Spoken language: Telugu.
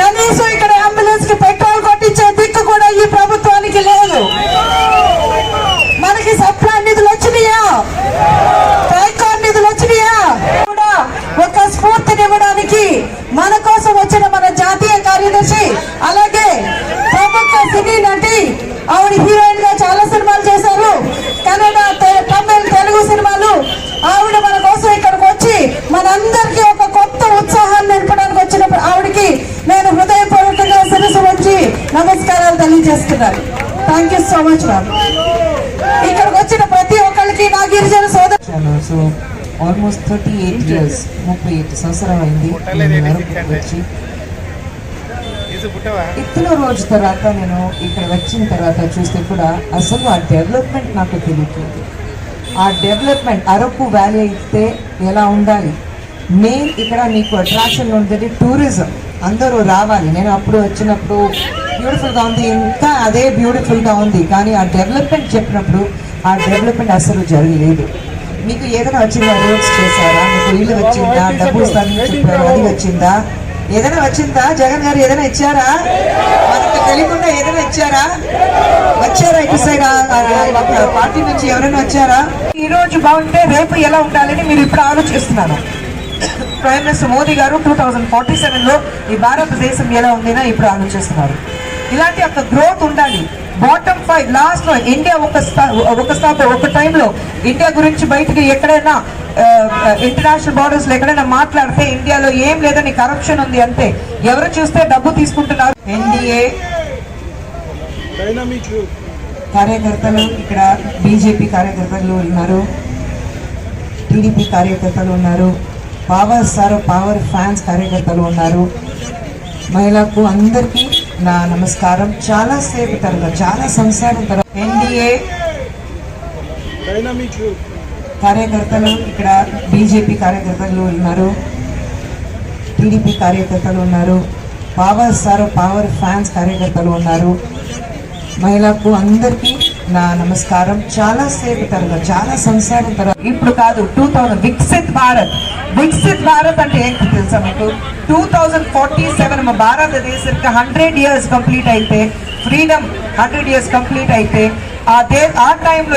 కనీసం ఇక్కడ అంబులెన్స్కి పెట్రోల్ కొట్టించే దిక్కు కూడా ఈ ప్రభుత్వానికి లేదు. మనకి సప్లా నిధులు వచ్చినాయా? ట్రైకార్ నిధులు వచ్చినాయా? కూడా ఒక స్ఫూర్తినివ్వడానికి మన కోసం వచ్చిన మన జాతీయ కార్యదర్శి అలాగే ప్రముఖ సినీ నటి ఆవిడ హీరో గా చాలా సినిమాలు చేశారు కన్నడ తె- తమిళ్ తెలుగు సినిమాలు ఆవిడ మన కోసం ఇక్కడికి వచ్చి మనందరికీ ఒక కొత్త ఉత్సాహాన్ని నింపడానికి వచ్చిన ఆవిడకి నేను హృదయపూర్వకంగా శిరసు వచ్చి నమస్కారాలు తెలియజేస్తున్నాను thank you so much ma'am ఇక్కడికి వచ్చిన ప్రతి ఒక్కరికి నా గిరిజన సోదరు so almost thirty eight years ముప్పై ఎయిట్ సంవత్సరాలు అయింది. వచ్చి ఇతర రోజు తర్వాత నేను ఇక్కడ వచ్చిన తర్వాత చూస్తే కూడా అసలు ఆ డెవలప్మెంట్ నాకు తెలియట్లేదు. ఆ డెవలప్మెంట్ అరకు వ్యాలీ అయితే ఎలా ఉండాలి? మెయిన్ ఇక్కడ నీకు అట్రాక్షన్ ఉండేది టూరిజం అందరూ రావాలి. నేను అప్పుడు వచ్చినప్పుడు బ్యూటిఫుల్గా ఉంది. ఇంకా అదే బ్యూటిఫుల్గా ఉంది. కానీ ఆ డెవలప్మెంట్ చెప్పినప్పుడు ఆ డెవలప్మెంట్ అసలు జరగలేదు. మీకు ఏదైనా వచ్చిందా రోడ్స్ చేశారా? మీకు ఇల్లు వచ్చిందా? డబ్బు ఇస్తానని చెప్పారు అది వచ్చిందా? ఏదైనా వచ్చిందా? జగన్ గారు ఏదైనా ఇచ్చారా? మనకు తెలియకుండా ఏదైనా ఇచ్చారా? వచ్చారా ఇటు సైడ్ ఆ పార్టీ నుంచి ఎవరైనా వచ్చారా? ఈ రోజు బాగుంటే రేపు ఎలా ఉండాలని మీరు ఇప్పుడు ఆలోచిస్తున్నారు. ప్రైమ్ మినిస్టర్ మోదీ గారు టూ థౌజండ్ ఫార్టీ సెవెన్లో ఈ భారతదేశం ఎలా ఉందినా ఇప్పుడు ఆలోచిస్తున్నారు. ఇలాంటి ఒక గ్రోత్ ఉండాలి. బాటమ్ ఫైవ్ లాస్ట్లో ఇండియా ఒక స్థా- ఒక స్థాప ఒక టైంలో ఇండియా గురించి బయటికి ఎక్కడైనా ఇంటర్నేషనల్ బార్డర్స్లో ఎక్కడైనా మాట్లాడితే ఇండియాలో ఏం లేదని కరప్షన్ ఉంది అంతే ఎవరు చూస్తే డబ్బు తీసుకుంటున్నారు? ఎన్డీఏ కార్యకర్తలు ఇక్కడ బీజేపీ కార్యకర్తలు ఉన్నారు. టీడీపీ కార్యకర్తలు ఉన్నారు. పవర్ సార్ పవర్ ఫ్యాన్స్ కార్యకర్తలు ఉన్నారు. మహిళకు అందరికీ నా నమస్కారం. చాలా సేపు తర్వాత చాలా సంవత్సరాల తర్వాత ఎన్డీఏ కార్యకర్తలు ఇక్కడ బీజేపీ కార్యకర్తలు ఉన్నారు. టీడీపీ కార్యకర్తలు ఉన్నారు. పవర్ సార్ పవర్ ఫ్యాన్స్ కార్యకర్తలు ఉన్నారు. మహిళకు అందరికీ నా నమస్కారం. చాలా సేపు తర్వాత చాలా సంవత్సరాల తర్వాత. ఇప్పుడు కాదు టూ థౌజండ్ వికసిత్ భారత్. వికసిత్ భారత్ అంటే ఏంటి తెలుసా మీకు? టూ థౌజండ్ ఫార్టీ సెవెన్ మా భారతదేశానికి హండ్రెడ్ ఇయర్స్ కంప్లీట్ అయితే ఫ్రీడమ్ హండ్రెడ్ ఇయర్స్ కంప్లీట్ అయితే ఆ దే ఆ టైంలో